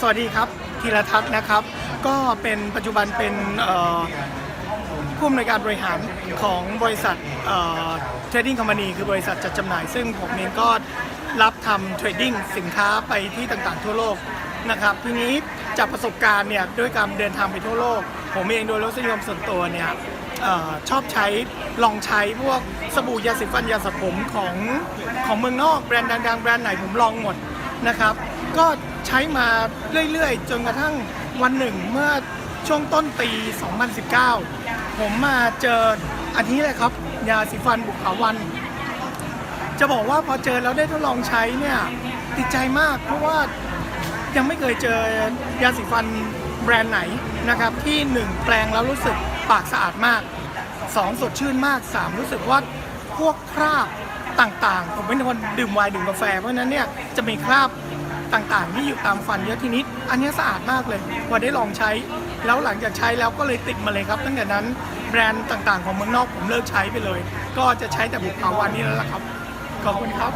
สวัสดีครับธีรทัศน์นะครับ ก็เป็นปัจจุบันเป็นผู้อำนวยการบริหารของบริษัทเทรดดิ้งคอมพานีคือบริษัทจัดจำหน่าย ซึ่งผมเองก็รับทำเทรดดิ้งสินค้าไปที่ต่างๆทั่วโลกนะครับทีนี้จากประสบการณ์เนี่ยด้วยการเดินทางไปทั่วโลก ผมเองโดยรสนิยมส่วนตัวเนี่ยออชอบใช้ลองใช้พวกสบู่ยาสีฟันยาสระผมของของเมืองนอกแบรนด์ดังๆ แบรนด์ไหนผมลองหมด นะครับ ก็ใช้มาเรื่อยๆ จนกระทั่งวันหนึ่งเมื่อช่วงต้นปี 2019 ผมมาเจออันนี้เลยครับ ยาสีฟันบุกขาวัน จะบอกว่าพอเจอแล้วได้ทดลองใช้เนี่ยติดใจมาก เพราะว่ายังไม่เคยเจอยาสีฟันแบรนด์ไหนนะครับ ที่ 1 แปลงแล้วรู้สึกปากสะอาดมาก 2 สดชื่นมาก 3 รู้สึกว่าพวกคราบ ต่างๆ ผมเป็นคนดื่มไวน์ดื่มกาแฟ เพราะฉะนั้นเนี่ยจะมีคราบต่างๆ ที่อยู่ตามฟันเยอะทีนิด อันนี้สะอาดมากเลยพอได้ลองใช้ แล้วหลังจากใช้แล้วก็เลยติดมาเลยครับ ตั้งแต่นั้นแบรนด์ต่างๆ ของเมืองนอกผมเลิกใช้ไปเลย ก็จะใช้แต่บุกขาวันนี้แล้วล่ะครับ ขอบคุณครับ